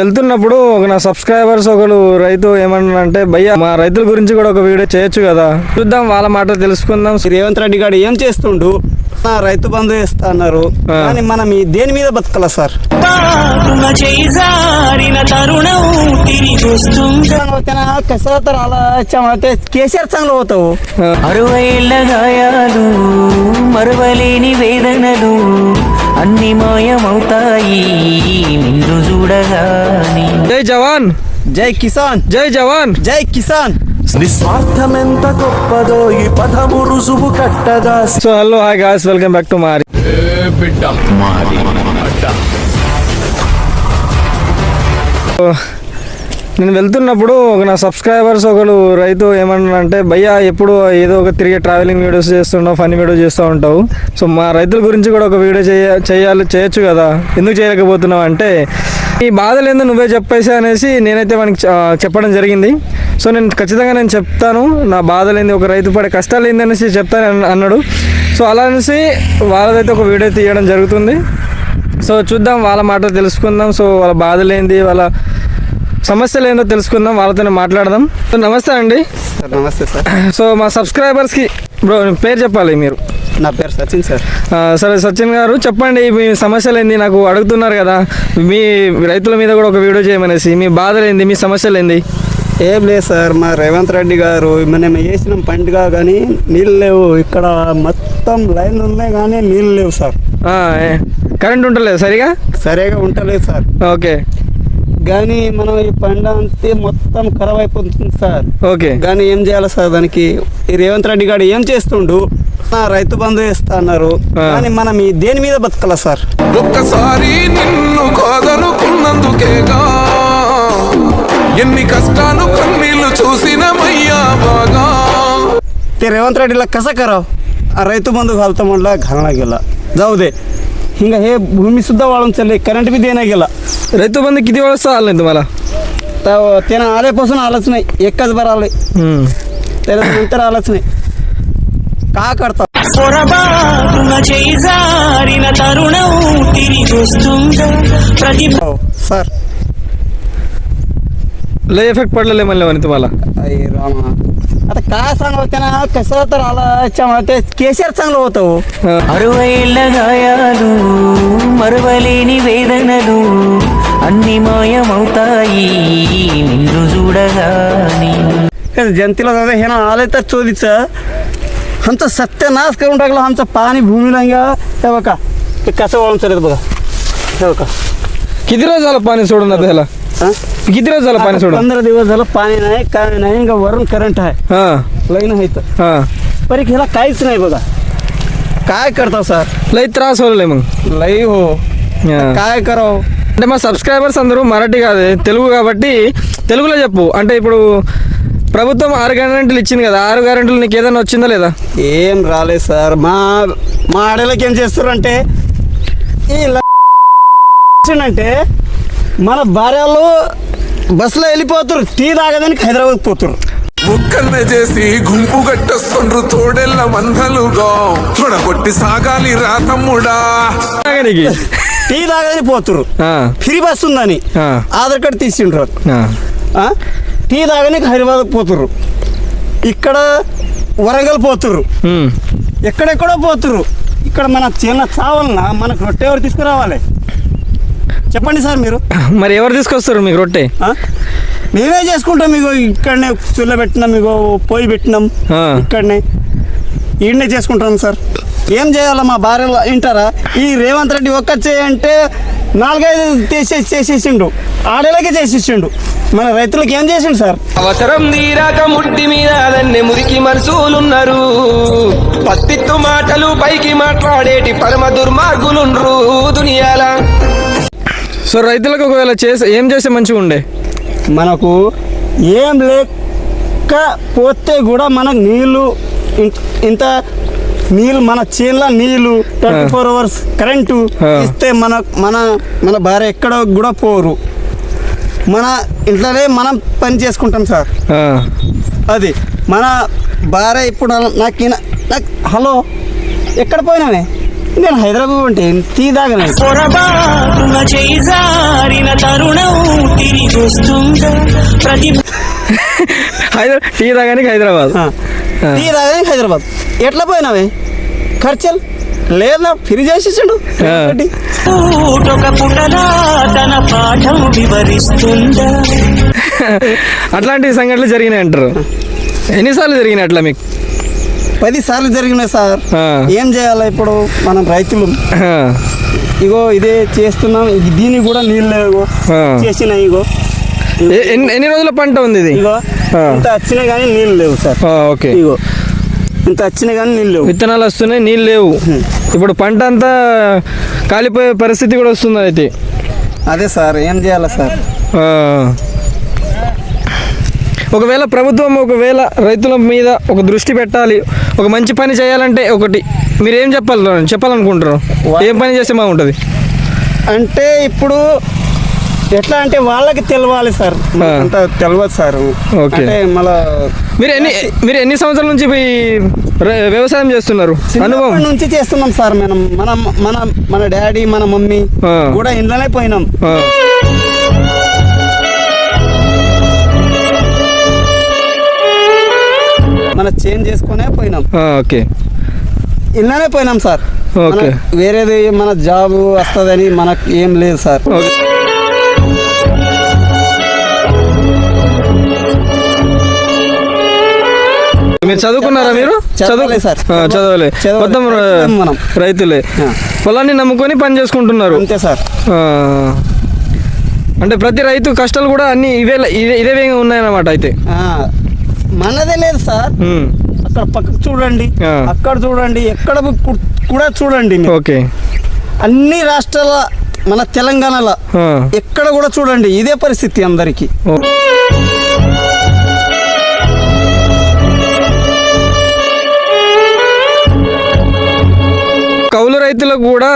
వెళ్తున్నప్పుడు ఒక నా సబ్స్క్రైబర్స్ ఒకరు రైతు ఏమన్నా అంటే భయ్య మా రైతుల గురించి కూడా ఒక వీడియో చేయొచ్చు కదా. చూద్దాం వాళ్ళ మాట తెలుసుకుందాం. రేవంత్ రెడ్డి గారు ఏం చేస్తుండు? రైతు బంధు ఇస్తా అన్నారు. కానీ మనం ఈ దేని మీద బతకాల సార్? కేసీఆర్ సంఘలో పోతావు. అరవైళ్ళ గాయాలు మరువలేని వేదనలు అన్ని మాయమవుతాయి నిన్ను చూడగాని. జై జవాన్. జై కిసాన్. జై జవాన్. జై కిసాన్. నిస్వార్థమెంత గొప్పదో ఈ పదము రుజువు కట్టదా? So hello hi guys welcome back to Mari so, నేను వెళ్తున్నప్పుడు ఒక నా సబ్స్క్రైబర్స్ ఒకరు రైతు ఏమన్నా అంటే భయ్యా ఎప్పుడు ఏదో ఒక తిరిగే ట్రావెలింగ్ వీడియోస్ చేస్తుంటావు ఫన్నీ వీడియో చేస్తూ ఉంటావు. సో మా రైతుల గురించి కూడా ఒక వీడియో చేయ చేయాలి చేయొచ్చు కదా. ఎందుకు చేయలేకపోతున్నావు? అంటే ఈ బాధలు ఏందో నువ్వే చెప్పేసి అనేసి నేనైతే మనకి చెప్పడం జరిగింది. సో నేను ఖచ్చితంగా నేను చెప్తాను నా బాధలు ఏంది ఒక రైతు పడే కష్టాలు ఏంది అనేసి చెప్తాను అన్న- అన్నాడు. సో అలా అనేసి వాళ్ళదైతే ఒక వీడియో తీయడం జరుగుతుంది. సో చూద్దాం వాళ్ళ మాట తెలుసుకుందాం. సో వాళ్ళ బాధలేంది వాళ్ళ సమస్యలు ఏందో తెలుసుకుందాం వాళ్ళతోనే మాట్లాడదాం. సో నమస్తే అండి. సార్ నమస్తే సార్. సో మా సబ్స్క్రైబర్స్కి బ్రో పేరు చెప్పాలి మీరు. నా పేరు సచిన్ సార్. సరే సచిన్ గారు చెప్పండి మీ సమస్యలు ఏంది? నాకు అడుగుతున్నారు కదా మీ రైతుల మీద కూడా ఒక వీడియో చేయమనేసి మీ బాధలు ఏంది మీ సమస్యలు ఏంది? ఏం లేదు సార్ మా రేవంత్ రెడ్డి గారు మనం వేసిన పండుగ కానీ నీళ్ళు లేవు. ఇక్కడ మొత్తం లైన్లు ఉన్నాయి కానీ నీళ్ళు లేవు సార్. కరెంట్ ఉంటలేదు సరిగా? సరిగా ఉంటలేదు సార్. ఓకే. కానీ మనం ఈ పంట అంతే మొత్తం ఖరాబ్ అయిపోతుంది సార్ ఓకే కానీ ఏం చేయాలి సార్ దానికి ఈ రేవంత్ రెడ్డి గారు ఏం చేస్తుండు ఆ, రైతు బంధు ఇస్తా అన్నారు ఆ. కానీ మనం ఈ దేని మీద బతకాల సార్ ఒక్కసారి నిన్ను కాదనుకున్నందుకేగా ఎన్ని కష్టాలు కన్నీళ్లు చూసినమయ్యా బాగా ते रेवंत रेड्डीला कसं करावं आ, రైతు बंधू घालतो म्हणला घालणा गेला जाऊ दे हिंग हे भूमी सुद्धा वाळून चालली करंट बी देणं गेला రైతు బంధు किती वेळेस आलं नाही तुम्हाला तर त्यानं आल्यापासून आलंच नाही एकच बार आलंय हम्म. त्याला नंतर आलंच नाही का करता పొరపాటున చేయి జారిన తరుణం తిరిగి వస్తుందా ప్రతి हो सर लय इफेक्ट पडलेले म्हणले म्हणे तुम्हाला अरे रामा आता काय सांगावं त्यानं कसं तर आला याच्यामुळे ते केसीआर चांगलं होतं हो हा. అరవైళ్ళ గాయాలు మరువలేని వేదనలు అన్ని మాయమవుతాయి నిన్ను చూడగాని हे जनतेला दादा हे ना आलं तर चोरीचं आमचं सत्यानाश करून टाकलं आमचं पाणी भूमीला घ्या हे बघा ते कसं वळून चालत बघा हे बघा किती रोज झालं पाणी सोडून आता ह्याला हा? किती दिवस झाला पाणी सोडून? पंधरा दिवस झालं पाणी नाही काय नाही का वरून करंट आहे. हा. लाईन आहे तर. हा. पर एक ह्याला काहीच नाही बघा. काय करता सर लई त्रास होलाय मग. లై హో काय करावं? అంటే మా సబ్స్క్రైబర్స్ అందరూ మరాఠీ కాదు తెలుగు కాబట్టి తెలుగులో చెప్పు. అంటే ఇప్పుడు ప్రభుత్వం ఆరు గ్యారెంటీలు ఇచ్చింది కదా ఆరు గ్యారెంటీలు నీకు ఏదైనా వచ్చిందా లేదా? ఏం రాలేదు సార్ మా మా ఆడలకి ఏం చేస్తారంటే ఈ అంటే మన భార్యలు బస్సులో వెళ్ళిపోతారు టీ తాగదానికి హైదరాబాద్ పోతారు. ఒక్కల్నే చేసి గుంపు గట్టొస్తుండ్రు తోడెల్ల మందలుగా. తొడగొట్టి సాగాలి రా తమ్ముడా. టీ తాగదని పోతురు. ఆ, ఫ్రీ బస్ ఉందని ఆ. ఆధార్ కార్డు తీసిండ్రు? టీ తాగడానికి హైదరాబాద్ పోతుర్రు ఇక్కడ వరంగల్ పోతుర్రు ఉమ్. ఎక్కడెక్కడో పోతుర్రు ఇక్కడ మన చిన్న చావాలన్నా మనకు రొట్టె ఎవరు తీసుకురావాలి? చెప్పండి సార్ మీరు. మరి ఎవరు తీసుకొస్తారు మీకు రొట్టె? మేమే చేసుకుంటాం మీకు ఇక్కడనే చుల్ల పెట్టినాం మీకు పొయ్యి పెట్టినాం. ఇక్కడనే. ఈడనే చేసుకుంటాం సార్. ఏం చేయాలి మా భార్యలు వింటారా? ఈ రేవంత్ రెడ్డి ఒక్క చేయంటే నాలుగైదు చేసేసి చేసేసిండు. ఆడేలాగే చేసేసిండు. మన రైతులకు ఏం చేసిండు సార్? అవసరం తీరాక ముడ్డి మీద దన్నె మురికి మనుషులున్నారు. పత్తిత్తు మాటలు పైకి మాట్లాడేటి పరమ దుర్మార్గులుండ్రు దునియాల. సో రైతులకు ఒకవేళ చేసి ఏం చేస్తే మంచిగా ఉండే? మనకు ఏం లేకపోతే కూడా మనకు నీళ్ళు ఇంత నీళ్ళు మన చేనులో నీళ్ళు ట్వంటీ ఫోర్ అవర్స్ కరెంటు. ఇస్తే మన మన మన భార్య ఎక్కడ కూడా పోరు. మన ఇంట్లోనే మనం పని చేసుకుంటాం సార్. అది మన భార్య ఇప్పుడు నాకు నాకు హలో ఎక్కడ పోయినానే నేను హైదరాబాద్ ఉంటే టీ తాగను. పొరపాటున చేయి జారిన తరుణం తిరిగి వస్తుందా ప్రతి హైదరాబాద్ టీ తాగానికి హైదరాబాద్. టీ తాగని హైదరాబాద్. ఎట్లా పోయినావే? ఖర్చలు? లేదా ఫిరి చేసేసాడు ఆ. పూటొక పుటలా తన పాఠం వివరిస్తుందా అట్లాంటి సంఘటనలు జరిగినాయి అంటారు. ఎన్నిసార్లు జరిగినాయి అట్లా మీకు? పది సార్లు జరిగినాయి సార్. ఏం చేయాలి ఇప్పుడు మనం రైతులు? ఇగో ఇదే చేస్తున్నాం. దీనికి కూడా నీళ్ళు లేవు ఆ. చేసిన ఇగో. ఎన్ని రోజుల పంట ఉంది ఇది? ఇగో. ఇంత వచ్చినా కానీ నీళ్ళు లేవు సార్. ఓకే. ఇగో ఇంత వచ్చినా కానీ నీళ్ళు లేవు. విత్తనాలు వస్తున్నాయి నీళ్ళు లేవు. ఇప్పుడు పంట అంతా కాలిపోయే పరిస్థితి కూడా వస్తుంది అయితే. అదే సార్ ఏం చేయాలి సార్. ఒకవేళ ప్రభుత్వం ఒకవేళ రైతుల మీద ఒక దృష్టి పెట్టాలి ఒక మంచి పని చేయాలంటే ఒకటి. మీరు ఏం చెప్పాలి చెప్పాలనుకుంటారు ఏం పని చేస్తే బాగుంటుంది? అంటే ఇప్పుడు ఎట్లా అంటే వాళ్ళకి తెలవాలి సార్. అంత తెలియదు సార్. ఓకే. అంటే మళ్ళా మీరు ఎన్ని మీరు ఎన్ని సంవత్సరాల నుంచి వ్యవసాయం చేస్తున్నారు? అనుభవం. నుంచి చేస్తున్నాం సార్ మనం. మన మన మన డాడీ మన మమ్మీ. కూడా ఇంట్లోనే పోయినాం. మన చేంజ్ చేసుకునే పోయినాం. ఓకే. ఇళ్ళనే పోయినాం సార్. ఓకే. వేరేది మన జాబ్ వస్తుందని మనకు ఏం లేదు సార్. మీరు చదువుకున్నారా మీరు? చదవలే సార్. చదవలే. మొత్తం మనం. రైతులే. పొలాన్ని నమ్ముకొని పని చేసుకుంటున్నారు. అంతే సార్. అంటే ప్రతి రైతు కష్టాలు కూడా అన్ని ఇవే ఇదే ఉన్నాయన్నమాట అయితే. మనదే లేదు సార్. అక్కడ పక్కకు చూడండి. అక్కడ చూడండి. ఎక్కడ కూడా చూడండి. ఓకే. అన్ని రాష్ట్రాల మన తెలంగాణలో ఎక్కడ కూడా చూడండి. ఇదే పరిస్థితి అందరికీ. కౌలు రైతులకు కూడా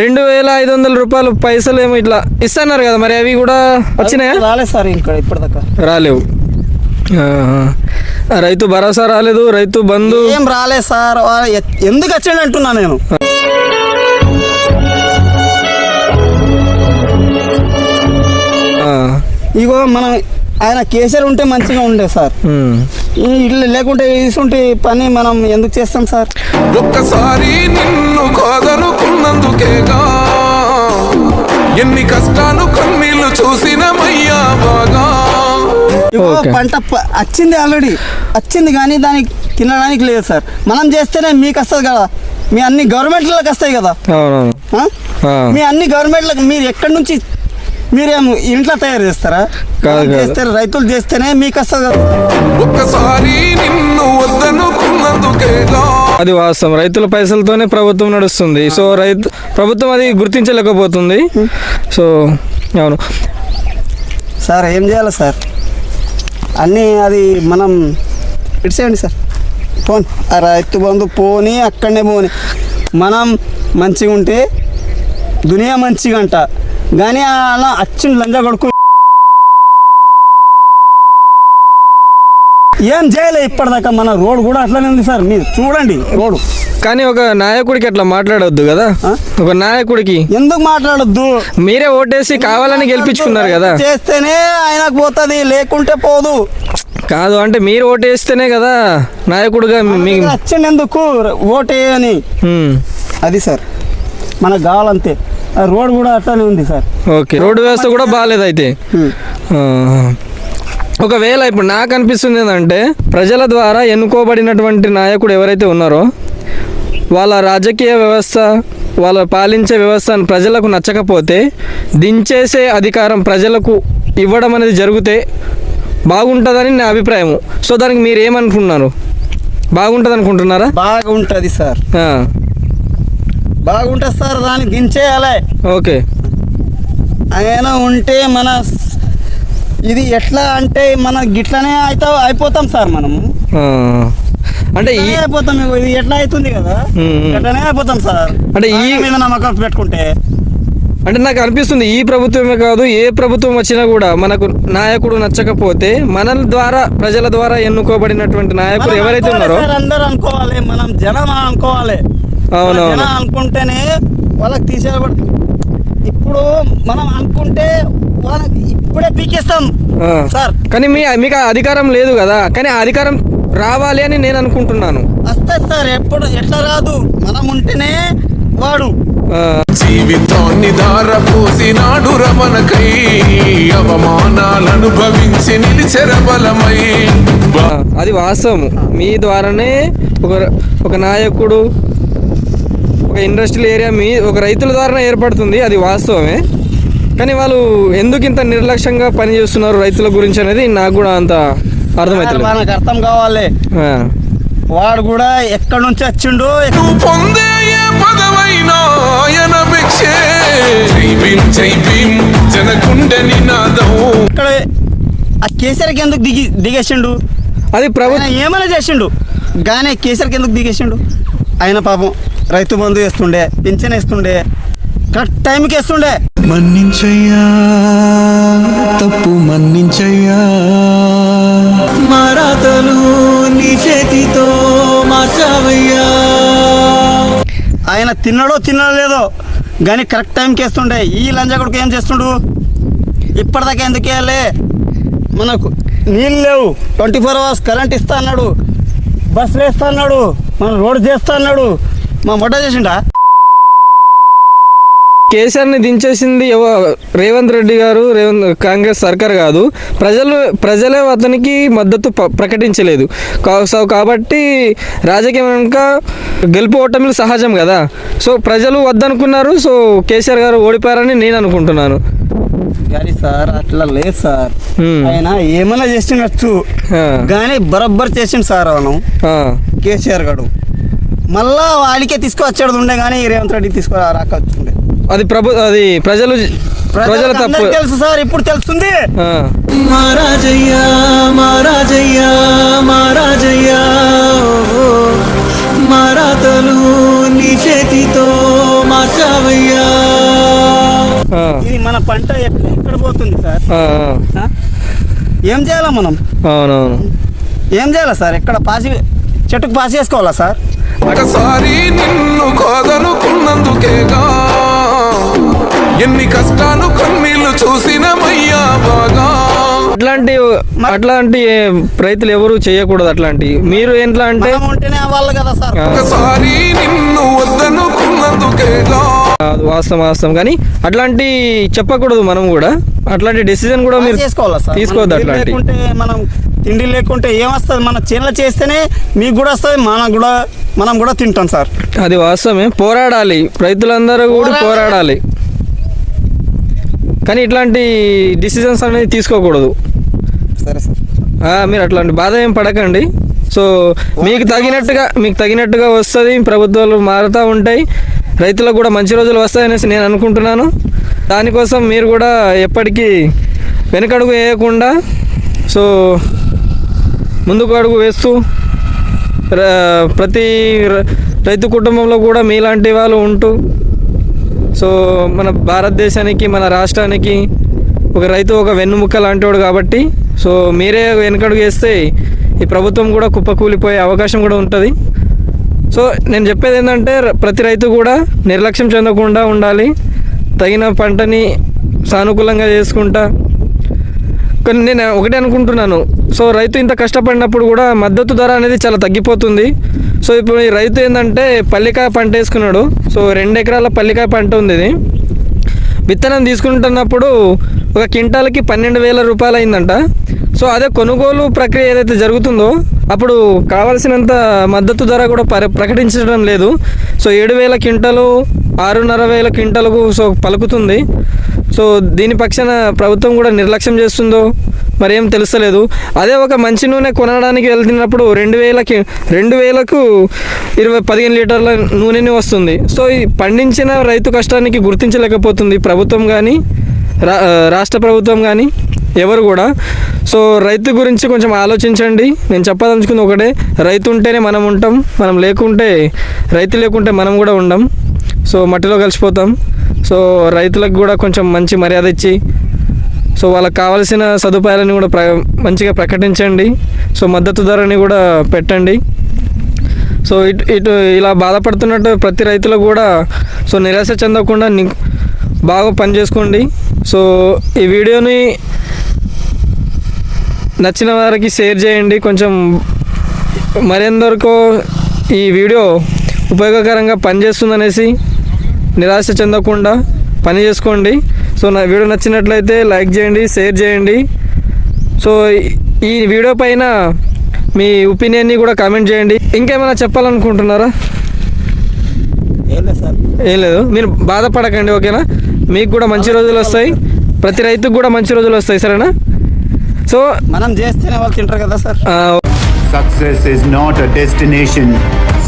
రెండు వేల ఐదు వందల రూపాయలు పైసలు ఏమో ఇట్లా ఇస్తున్నారు కదా మరి అవి కూడా వచ్చినాయా? రాలేదు సార్ ఇంకా ఇప్పటిదాకా. రాలేవు. రైతు భరోసా రాలేదు రైతు బంధు. ఏం రాలేదు సార్ ఎందుకు వచ్చాడు అంటున్నా నేను? ఆ, ఇగో మనం ఆయన కేసీఆర్ ఉంటే మంచిగా ఉండే సార్. ఇల్లు లేకుంటే ఇసుంటి పని మనం ఎందుకు చేస్తాం సార్? ఒక్కసారి నిన్ను కాదనుకున్నందుకేగా ఎన్ని కష్టాలు కన్నీళ్ళు చూసినమయ్యా బాగా. ఇగో ఓకే. పంట వచ్చింది ఆల్రెడీ వచ్చింది కానీ దానికి తినడానికి లేదు సార్. మనం చేస్తేనే మీకు వస్తుంది కదా. మీ అన్ని గవర్నమెంట్లకు వస్తాయి కదా. మీ అన్ని గవర్నమెంట్లకు మీరు ఎక్కడి నుంచి మీరేం ఇంట్లో తయారు చేస్తారా? కాదు, మనం కాదు. చేస్తే రైతులు చేస్తేనే మీకు వస్తుంది కదా. ఒక్కసారి నిన్ను వద్దనుకున్నందుకేగా అది వాస్తవం. రైతుల పైసలతోనే ప్రభుత్వం నడుస్తుంది. సో రైతు ప్రభుత్వం అది గుర్తించలేకపోతుంది. సో అవును. సార్ ఏం చేయాలి సార్? అన్నీ అది మనం ఇడిసేయండి సార్. పోని. ఆ రైతు బంధు పోని అక్కడనే పోని. మనం మంచిగా ఉంటే దునియా మంచిగా అంట కానీ అలా అచ్చిన లంజా కొడుకు ఏం చేయలే ఇప్పటిదాకా మన రోడ్ కూడా అట్లనే ఉంది సార్ మీరు చూడండి రోడ్డు కానీ ఒక నాయకుడికి అట్లా మాట్లాడొద్దు కదా? ఒక నాయకుడికి? ఎందుకు మాట్లాడొద్దు? మీరే ఓటేసి కావాలని గెలిపించుకున్నారు కదా? చేస్తేనే ఆయనకు పోతుంది లేకుంటే పోదు. కాదు అంటే మీరు ఓటేస్తేనే కదా నాయకుడిగా మీ వచ్చింది ఎందుకు ఓటే అని ఉమ్, అది సార్ మనకు కావాలంతే. రోడ్ కూడా అట్లానే ఉంది సార్. ఓకే రోడ్డు వ్యవస్థ కూడా బాగాలేదు అయితే. ఒకవేళ ఇప్పుడు నాకు అనిపిస్తుంది ఏంటంటే ప్రజల ద్వారా ఎన్నుకోబడినటువంటి నాయకుడు ఎవరైతే ఉన్నారో వాళ్ళ రాజకీయ వ్యవస్థ వాళ్ళ పాలించే వ్యవస్థ ప్రజలకు నచ్చకపోతే దించేసే అధికారం ప్రజలకు ఇవ్వడం అనేది జరిగితే బాగుంటుందని నా అభిప్రాయం సో దానికి మీరు ఏమనుకుంటున్నారు బాగుంటుంది అనుకుంటున్నారా బాగా ఉంటుంది సార్ బాగుంటుంది సార్ దాన్ని దించేయాలి. ఓకే. ఆయన ఉంటే మన ఇది ఎట్లా అంటే మన గిట్లనే అయితే అయిపోతాం సార్ మనము. అంటే ఇగో ఇది ఎట్లా అవుతుంది కదా. ఎట్లనే అయిపోతాం సార్. అంటే ఈ- మీద నమ్మకం పెట్టుకుంటే. అంటే నాకు అనిపిస్తుంది ఈ ప్రభుత్వమే కాదు ఏ ప్రభుత్వం వచ్చినా కూడా మనకు నాయకుడు నచ్చకపోతే మన ద్వారా ప్రజల ద్వారా ఎన్నుకోబడినటువంటి నాయకుడు ఎవరైతే ఉన్నారో అందరూ అనుకోవాలి మనం జనం అనుకోవాలి. అవునవును. జనం అనుకుంటేనే వాళ్ళకి తీసేయబడుతుంది ఇప్పుడు మనం అనుకుంటే వాళ్ళకి ఇప్పుడే పీకేస్తాం. సార్. కానీ మీ మీకు అధికారం లేదు కదా. కానీ అధికారం రావాలి అని నేను అనుకుంటున్నాను. వస్తుంది సార్ ఎప్పుడు ఎట్లా రాదు? మనం ఉంటేనే వాడు. జీవితాన్ని ధారపోసినాడు రమణకై అవమానాలను భవించి నిలిచెర బలమై. అది వాస్తవం. మీ ద్వారానే ఒక ఒక నాయకుడు ఒక ఇండస్ట్రియల్ ఏరియా మీ ఒక రైతుల ద్వారా ఏర్పడుతుంది అది వాస్తవమే. కానీ వాళ్ళు ఎందుకు ఇంత నిర్లక్ష్యంగా పనిచేస్తున్నారు రైతుల గురించి అనేది నాకు కూడా అంత అర్థమవుతుంది మనకు అర్థం కావాలి. వాడు కూడా ఎక్కడి నుంచి వచ్చిండో పొందే ఏ పదవైనా ఇక్కడ ఆ కేసీఆర్కి ఎందుకు దిగి దిగేసిండు? అది ప్రభుత్వం ఏమైనా చేసిండు? కానీ కేసీఆర్కి ఎందుకు దిగేసిండు? ఆయన పాపం రైతు బంధు వేస్తుండే పింఛన్ వేస్తుండే కరెక్ట్ టైంకి వేస్తుండే. మన్నించయ్యా తప్పు మన్నించయ్యా. మారాతలు నీ చేతితో మార్చావయ్యా. ఆయన తిన్నాడో తినలేదో లేదో కానీ కరెక్ట్ టైంకి వేస్తుండే ఈ లంజకుడికి ఏం చేస్తుండు? ఇప్పటిదాకా ఎందుకు వేయాలి మనకు నీళ్ళు లేవు. ట్వంటీ ఫోర్ అవర్స్ కరెంట్ ఇస్తా అన్నాడు బస్సులు వేస్తా అన్నాడు మనం రోడ్ చేస్తా అన్నాడు. మా మొట్ట చేసిండా? కేసీఆర్ని దించేసింది రేవంత్ రెడ్డి గారు రేవంత్ కాంగ్రెస్ సర్కార్ కాదు. ప్రజలు ప్రజలే అతనికి మద్దతు ప్రకటించలేదు. సో కాబట్టి రాజకీయం వెనుక గెలుపు ఓటమిలు సహజం కదా. సో ప్రజలు వద్దనుకున్నారు. సో కేసీఆర్ గారు ఓడిపోయారని నేను అనుకుంటున్నాను. కానీ సార్ అట్లా లేదు సార్. ఆయన ఏమైనా చేసిండొచ్చు. ఆ, కానీ బరబ్బర్ చేసిండు సార్ అవును కేసీఆర్ గారు మళ్ళా వాడికే తీసుకొచ్చాడు ఉండే కానీ రేవంత్ రెడ్డి తీసుకురా రాకొచ్చుండే. అది ప్రభు అది ప్రజలు ప్రజల ప్రజలకు తప్పు. తెలుసు సార్ ఇప్పుడు తెలుస్తుంది. మారాజయ్యా మారాజయ్యా ఓ, మారాతలు నీ చేతితో మార్చావయ్యా. ఇది మన పంట ఎక్కడ ఎక్కడ పోతుంది సార్? ఏం చేయాలా మనం? అవునవును. ఏం చేయాలా సార్? ఎక్కడ పాసి చెట్టుకు పాసి చేసుకోవాలా సార్? ఒకసారి నిన్ను కాదనుకున్నందుకేగా ఎన్ని కష్టాలు కన్నీళ్ళు చూసినమయ్యా బాగా. అట్లాంటి అట్లాంటి రైతులు ఎవరు చేయకూడదు అట్లాంటి. మీరు ఎట్లా అంటే ఒకసారి నిన్ను వద్దనుకున్నందుకేగా అది వాస్తవం వాస్తవం. కానీ అట్లాంటి చెప్పకూడదు మనం కూడా. అట్లాంటి డెసిజన్ కూడా మీరు తీసుకోవద్దు అట్లాంటి. లేకుంటే మనం తిండి లేకుంటే ఏమొస్తుంది? మన చేనులో చేస్తేనే మీకు కూడా వస్తుంది మనం కూడా మనం కూడా తింటాం సార్. అది వాస్తవమే. పోరాడాలి. రైతులందరూ కూడా పోరాడాలి. కానీ ఇట్లాంటి డిసిజన్స్ అనేది తీసుకోకూడదు. సరే సార్. మీరు అట్లాంటి బాధ ఏం పడకండి. సో మీకు తగినట్టుగా మీకు తగినట్టుగా వస్తుంది ప్రభుత్వాలు మారుతూ ఉంటాయి. రైతులకు కూడా మంచి రోజులు వస్తాయనేసి నేను అనుకుంటున్నాను. దానికోసం మీరు కూడా ఎప్పటికీ వెనకడుగు వేయకుండా సో ముందుకు అడుగు వేస్తూ ప్రతి రైతు కుటుంబంలో కూడా మీలాంటి వాళ్ళు ఉంటూ సో మన భారతదేశానికి మన రాష్ట్రానికి ఒక రైతు ఒక వెన్నుముక్క లాంటివాడు కాబట్టి సో మీరే వెనుకడుగు వేస్తే ఈ ప్రభుత్వం కూడా కుప్పకూలిపోయే అవకాశం కూడా ఉంటుంది. సో నేను చెప్పేది ఏంటంటే ప్రతి రైతు కూడా నిర్లక్ష్యం చెందకుండా ఉండాలి. తగిన పంటని సానుకూలంగా చేసుకుంటా కానీ నేను ఒకటే అనుకుంటున్నాను. సో రైతు ఇంత కష్టపడినప్పుడు కూడా మద్దతు ధర అనేది చాలా తగ్గిపోతుంది. సో ఇప్పుడు ఈ రైతు ఏంటంటే పల్లికాయ పంట వేసుకున్నాడు. సో రెండు ఎకరాల పల్లికాయ పంట ఉంది ఇది. విత్తనం తీసుకుంటున్నప్పుడు ఒక క్వింటాల్కి పన్నెండు వేల రూపాయలు అయిందంట సో అదే కొనుగోలు ప్రక్రియ ఏదైతే జరుగుతుందో అప్పుడు కావాల్సినంత మద్దతు ధర కూడా ప్ర ప్రకటించడం లేదు. సో ఏడు వేల క్వింటలు ఆరున్నర వేల క్వింటలకు సో పలుకుతుంది. సో దీని పక్షాన ప్రభుత్వం కూడా నిర్లక్ష్యం చేస్తుందో మరేం తెలుస్తలేదు. అదే ఒక మంచి నూనె కొనడానికి వెళ్తున్నప్పుడు రెండు వేలకి రెండు వేలకు ఇరవై పదిహేను లీటర్ల నూనెని వస్తుంది. సో ఈ పండించిన రైతు కష్టానికి గుర్తించలేకపోతుంది ప్రభుత్వం కానీ రా రాష్ట్ర ప్రభుత్వం కానీ ఎవరు కూడా. సో రైతు గురించి కొంచెం ఆలోచించండి. నేను చెప్పదలుచుకుంది ఒకటే రైతు ఉంటేనే మనం ఉంటాం మనం లేకుంటే రైతు లేకుంటే మనం కూడా ఉండం. సో మట్టిలో కలిసిపోతాం. సో రైతులకు కూడా కొంచెం మంచి మర్యాద ఇచ్చి సో వాళ్ళకి కావాల్సిన సదుపాయాలను కూడా ప్ర మంచిగా ప్రకటించండి. సో మద్దతు ధరని కూడా పెట్టండి. సో ఇటు ఇటు ఇలా బాధపడుతున్నట్టు ప్రతి రైతులకు కూడా సో నిరాశ చెందకుండా బాగా పని చేసుకోండి. సో ఈ వీడియోని నచ్చిన వారికి షేర్ చేయండి. కొంచెం మరెందరికో ఈ వీడియో ఉపయోగకరంగా పనిచేస్తుందనేసి నిరాశ చెందకుండా పని చేసుకోండి. సో నా వీడియో నచ్చినట్లయితే లైక్ చేయండి షేర్ చేయండి. సో ఈ వీడియో పైన మీ ఒపీనియన్ని కూడా కామెంట్ చేయండి. ఇంకేమైనా చెప్పాలనుకుంటున్నారా? ఏం లేదు సార్. ఏం లేదు. మీరు బాధపడకండి ఓకేనా? మీకు కూడా మంచి రోజులు వస్తాయి. ప్రతి రైతుకు కూడా మంచి రోజులు వస్తాయి సరేనా? సో మనం చేస్తేనే వాళ్ళు తింటారు కదా sir. Success is not a destination.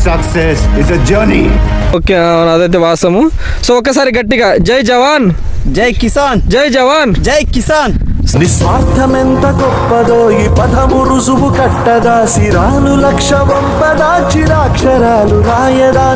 Success is a journey. Okay అదైతే వాస్తవము. సో ఒక్కసారి గట్టిగా జై జవాన్. జై కిసాన్. జై జవాన్. జై కిసాన్. నిస్వార్థమెంత గొప్పదో ఈ పదము రుజువు కట్టదా సిరాలు లక్ష వంపదా చిరాక్షరాలు రాయదా